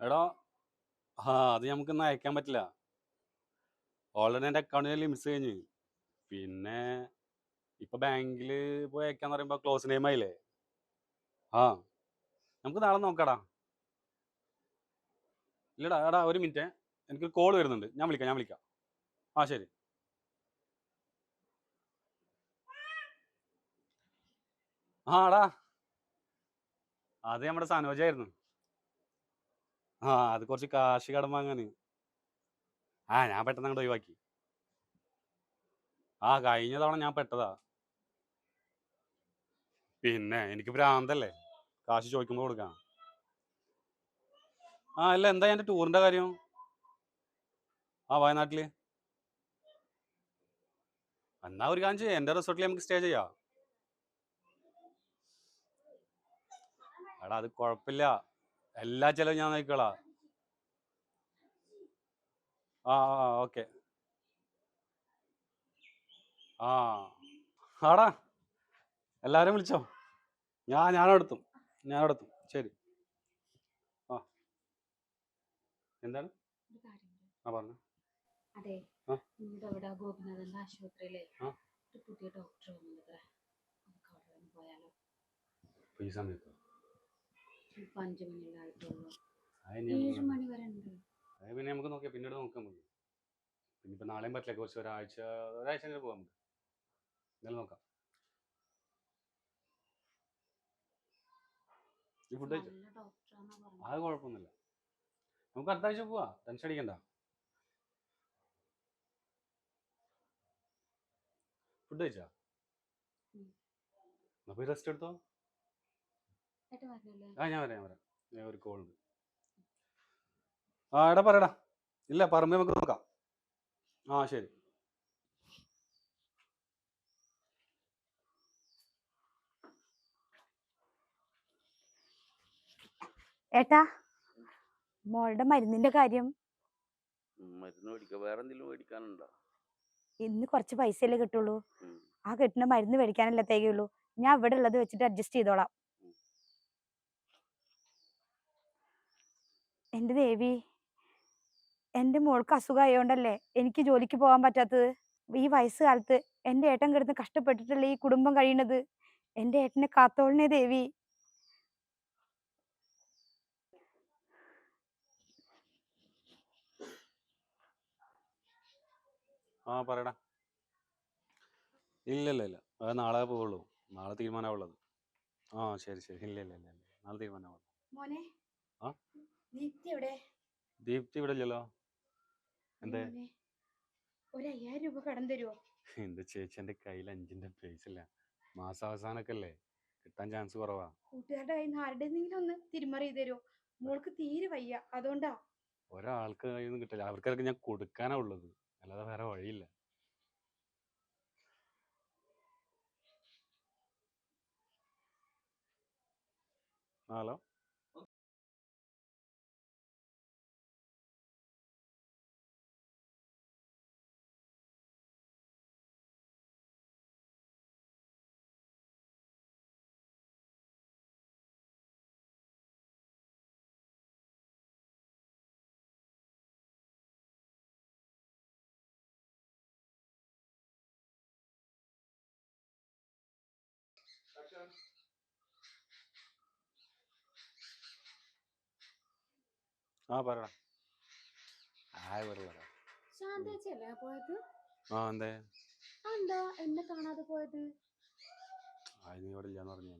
എടാ ആ അത് നമുക്കൊന്നും അയക്കാൻ പറ്റില്ല. ഓൾറെഡി എന്റെ അക്കൗണ്ടിൽ ലിമിറ്റ്സ് കഴിഞ്ഞു. പിന്നെ ഇപ്പൊ ബാങ്കിൽ പോയി അയക്കാന്ന് പറയുമ്പോൾ ക്ലോസ് നെയിം ആയില്ലേ? ആ നമുക്ക് നാളെ നോക്കാടാ. ഇല്ലടാ എടാ ഒരു മിനിറ്റ് എനിക്ക് കോൾ വരുന്നുണ്ട്. ഞാൻ വിളിക്കാം ഞാൻ വിളിക്കാം. ആ ശരി. ആ എടാ. അത് നമ്മുടെ സനോജായിരുന്നു ആ അത് കുറച്ച് കാശ് കടം വാങ്ങാന്. ആ ഞാൻ പെട്ടെന്ന് അങ്ങോട്ട് ഒഴിവാക്കി. ആ കഴിഞ്ഞ തവണ ഞാൻ പെട്ടതാ. പിന്നെ എനിക്ക് ഭ്രാന്തല്ലേ? കാശ് ചോദിക്കുമ്പോൾ കൊടുക്കാം. ആ അല്ല എന്താ എന്റെ ടൂറിന്റെ കാര്യം? ആ വയനാട്ടിൽ. എന്നാ ഒരു കാഞ്ച് എന്റെ റിസോർട്ടിൽ നമുക്ക് സ്റ്റേ ചെയ്യാം. എടാ അത് കുഴപ്പമില്ല. എല്ലാ ചെലവും ഞാൻ നോക്കിക്കോളാ. ആ ആ ഓക്കെ. ആ. ആടാ എല്ലാവരും വിളിച്ചോ? ഞാൻ ഞാനെടുത്തു ഞാനെടുത്തു ശരി. ആ. എന്താണ്? ആ പറഞ്ഞു. അതെ? അവിടെ ഗോപിനാഥന്റെ ആശുപത്രിയിലെ പുതിയ ഡോക്ടർ വന്നിട്ട് പോയാലോ? ഈ സമയത്ത് ഇപ്പൊ അഞ്ചു മണിയല്ലേ ആയിട്ടുള്ളൂ അത് ഇനി ഏഴ് നമുക്ക് മണി വരെ ഉണ്ട് അത് പിന്നെ നമുക്ക് നോക്കിയാൽ പിന്നീട് പിന്നെ ഇപ്പം നാളെയും പറ്റില്ല. കുറച്ച് ഒരാഴ്ച ഒരാഴ്ച അങ്ങനെ പോകാം നമുക്ക്. എന്നാലും നോക്കാം. ഈ ഫുഡ് കഴിച്ചോ? നല്ല ഡോക്ടറാന്നാ പറഞ്ഞത്. അത് കുഴപ്പമൊന്നുമില്ല. നമുക്ക് അടുത്ത ആഴ്ച പോവാ. ടെൻഷൻ അടിക്കണ്ട. ഫുഡ് കഴിച്ചാ? ഉം. എന്നാ പോയി റെസ്റ്റ് എടുത്തോ? ആ ഞാൻ വരാം ഞാൻ വരാം ഞാൻ ഒരു കോൾ ഉണ്ട്. ആ എടാ പറയടാ. ഇല്ല പറമ്പ് നമുക്ക് നോക്കാം. ആ ശരി. ഏട്ടാ മോളുടെ മരുന്നിന്റെ കാര്യം? മരുന്ന് മേടിക്കാൻ വേറെ എന്തെങ്കിലും മേടിക്കാനുണ്ടോ? ഇന്ന് കുറച്ച് പൈസയല്ലേ കിട്ടുള്ളൂ. ആ കിട്ടുന്ന മരുന്ന് മേടിക്കാനല്ലേ തികയുള്ളൂ. ഞാൻ ഇവിടെ ഉള്ളത് വെച്ചിട്ട് അഡ്ജസ്റ്റ് ചെയ്തോളാം. ഉം. എന്റെ ദേവി എന്റെ മോൾക്ക് അസുഖമായോണ്ടല്ലേ എനിക്ക് ജോലിക്ക് പോകാൻ പറ്റാത്തത്? ഈ വയസ്സുകാലത്ത് എന്റെ ഏട്ടൻ കിടന്ന് കഷ്ടപ്പെട്ടിട്ടല്ലേ ഈ കുടുംബം കഴിയണത്? എന്റെ ഏട്ടനെ കാത്തോളിനെ ദേവി. ആ പറയടാ. ഇല്ല ഇല്ല ഇല്ല അത് നാളെ പോവുള്ളൂ. നാളെ തീരുമാനമാവുള്ളത് ആ ശരി ശരി. ഇല്ല ഇല്ല ഇല്ല നാളെ തീരുമാനമാവുള്ളൂ മോനെ. ആ? ദീപ്തി എവിടെ? ദീപ്തി ഇവിടെ ഇല്ലല്ലോ. എന്തേ? ഒരു അയ്യായിരം രൂപ കടം തരുമോ എന്റെ ചേച്ചി എന്റെ കയ്യിൽ അഞ്ചിന്റെ പൈസ ഇല്ല. മാസാവസാനൊക്കെ അല്ലേ കിട്ടാൻ ചാൻസ് കുറവാ. കൂട്ടുകാരുടെ കയ്യിൽ നിന്ന് ആരുടെയെങ്കിലും ഒന്ന് തിരിമറി തരുമോ മോൾക്ക് തീരെ വയ്യ. അതുകൊണ്ടാ. ഒരാൾക്ക് കയ്യിൽ നിന്ന് കിട്ടില്ല. അവർക്കൊക്കെ ഞാൻ കൊടുക്കാനാ ഉള്ളത്. അല്ലാതെ വേറെ വഴിയില്ല. ഹലോ? ആ പറ ആ പറ പറ ശാന്തേച്ചല്ലേ പോയത്? ആ എന്തേ? എന്താ എന്നെ കാണാതെ പോയത്? ആ നീ ഇവിടെ ഇല്ലാന്ന് പറഞ്ഞു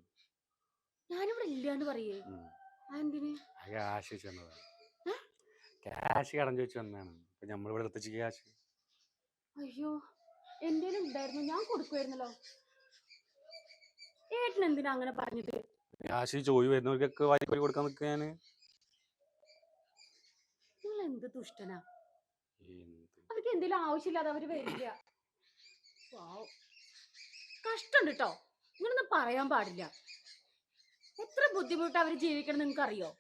ഞാനിവിടെ ഇല്ലാന്ന് പറയേ. ഉം. ആ എന്തിന് ആ ക്യാഷ് വെച്ച് വന്നതാണ് ക്യാഷ് കടം ചോദിച്ചു വന്നതാണ് ഇപ്പൊ നമ്മളിവിടെ എത്തിച്ച് ക്യാഷ്. അയ്യോ ഉണ്ടായിരുന്നു? ഞാൻ കൊടുക്കുമായിരുന്നല്ലോ ഏട്ടൻ എന്തിനാ അങ്ങനെ പറഞ്ഞത്? ക്യാഷ് ചോയി വരുന്നവർക്കൊക്കെ വായ്പ കൊടുക്കാൻ നിങ്ങൾ എന്ത് ദുഷ്ടനാ? അവർക്ക് എന്തെങ്കിലും ആവശ്യമില്ലാതെ അവർ വരില്ല കഷ്ടണ്ട് കഷ്ടമുണ്ട് കേട്ടോ ഇങ്ങനൊന്നും പറയാൻ പാടില്ല. എത്ര ബുദ്ധിമുട്ട് അവർ ജീവിക്കണം നിങ്ങൾക്ക് അറിയോ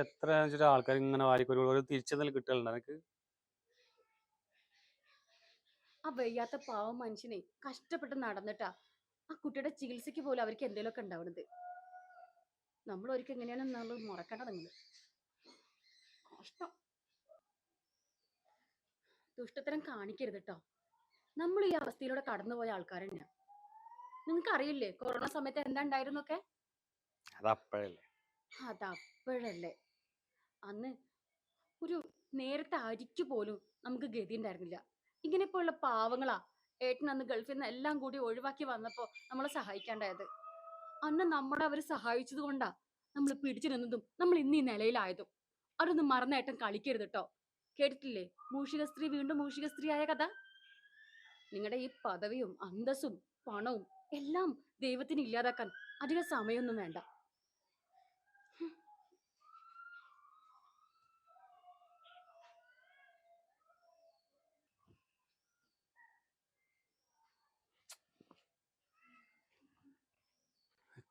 എത്ര ആൾക്കാർ ഇങ്ങനെ വാരിക്കൊരു കിട്ടലുണ്ട് എനിക്ക് ആ വയ്യാത്ത പാവം മനുഷ്യനെ കഷ്ടപ്പെട്ട് നടന്നിട്ടാ ആ കുട്ടിയുടെ ചികിത്സയ്ക്ക് പോലും അവർക്ക് എന്തെങ്കിലുമൊക്കെ ഉണ്ടാവണത്. നമ്മൾ ഒരിക്കൽ എങ്ങനെയാണെന്നുള്ളത് മുറക്കണ്ട നിങ്ങൾ കഷ്ടം. ദുഷ്ടത്തരം കാണിക്കരുത് കേട്ടോ നമ്മൾ ഈ അവസ്ഥയിലൂടെ കടന്നുപോയ ആൾക്കാർ തന്നെയാ. നിങ്ങൾക്ക് അറിയില്ലേ കൊറോണ സമയത്ത് എന്താ ഉണ്ടായിരുന്നൊക്കെ അതപ്പോഴല്ലേ. അതപ്പോഴല്ലേ. അന്ന് ഒരു നേരത്തെ അരിക്ക് പോലും നമുക്ക് ഗതി ഉണ്ടായിരുന്നില്ല ഇങ്ങനെ ഇപ്പോഴുള്ള പാവങ്ങളാ ഏട്ടൻ അന്ന് ഗൾഫിൽ നിന്ന് എല്ലാം കൂടി ഒഴിവാക്കി വന്നപ്പോ നമ്മളെ സഹായിക്കാണ്ടായത്. അന്ന് നമ്മളെ അവർ സഹായിച്ചത് കൊണ്ടാ നമ്മൾ പിടിച്ചു നിന്നതും നമ്മൾ ഇന്ന് ഈ നിലയിലായതും. അവരൊന്നും മറന്ന ഏട്ടൻ കളിക്കരുത് കേട്ടോ കേട്ടിട്ടില്ലേ? മൂഷിക സ്ത്രീ വീണ്ടും മൂഷിക സ്ത്രീ ആയ കഥ? നിങ്ങളുടെ ഈ പദവിയും അന്തസ്സും പണവും എല്ലാം ദൈവത്തിന് ഇല്ലാതാക്കാൻ അധിക സമയമൊന്നും വേണ്ട.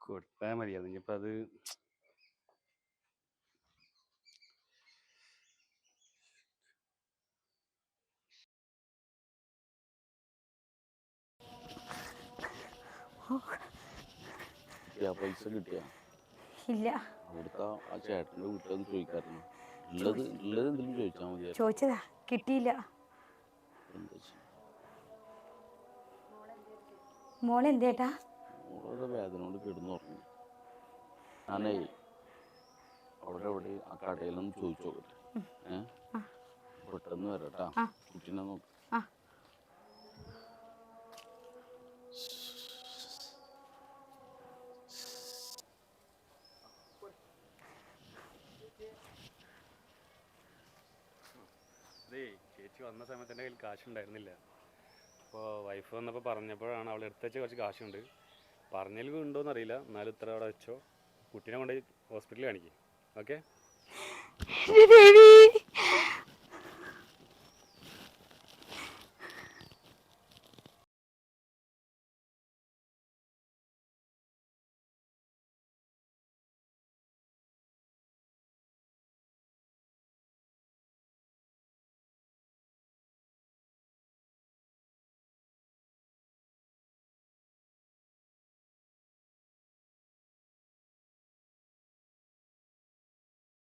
കൊടുത്താൽ മതി അതിനിപ്പോൾ അത് ആ പൈസ കിട്ടിയാ? ഇല്ല. അവിടുത്തെ ആ ചേട്ടന്റെ വീട്ടിലൊന്ന് ചോദിക്കാറുണ്ട് ഉള്ളത് ഉള്ളത് എന്തെങ്കിലും ചോദിച്ചാൽ മതി ചോദിച്ചതാ. കിട്ടിയില്ല. എന്താ ചെയ്യാ? വേദന കൊണ്ട് ഞാനേ അവിടെ എവിടെ ആ കടയിലൊന്ന് ചോദിച്ചു നോക്കട്ടെ. ഏ? പെട്ടെന്ന് വരട്ടാ. കുട്ടീനെ നോക്ക്. അതേ ചേച്ചി വന്ന സമയത്ത് എന്റെ കയ്യിൽ കാശുണ്ടായിരുന്നില്ല. അപ്പോൾ വൈഫ് വന്നപ്പോൾ പറഞ്ഞപ്പോഴാണ് അവൾ എടുത്ത് കുറച്ച് കാശുണ്ട്. പറഞ്ഞതിൽ ഉണ്ടോയെന്ന് അറിയില്ല. എന്നാലും ഇത്ര അവിടെ വെച്ചോ. കുട്ടീനെ കൊണ്ട് ഹോസ്പിറ്റലിൽ കാണിക്കും. ഓക്കെ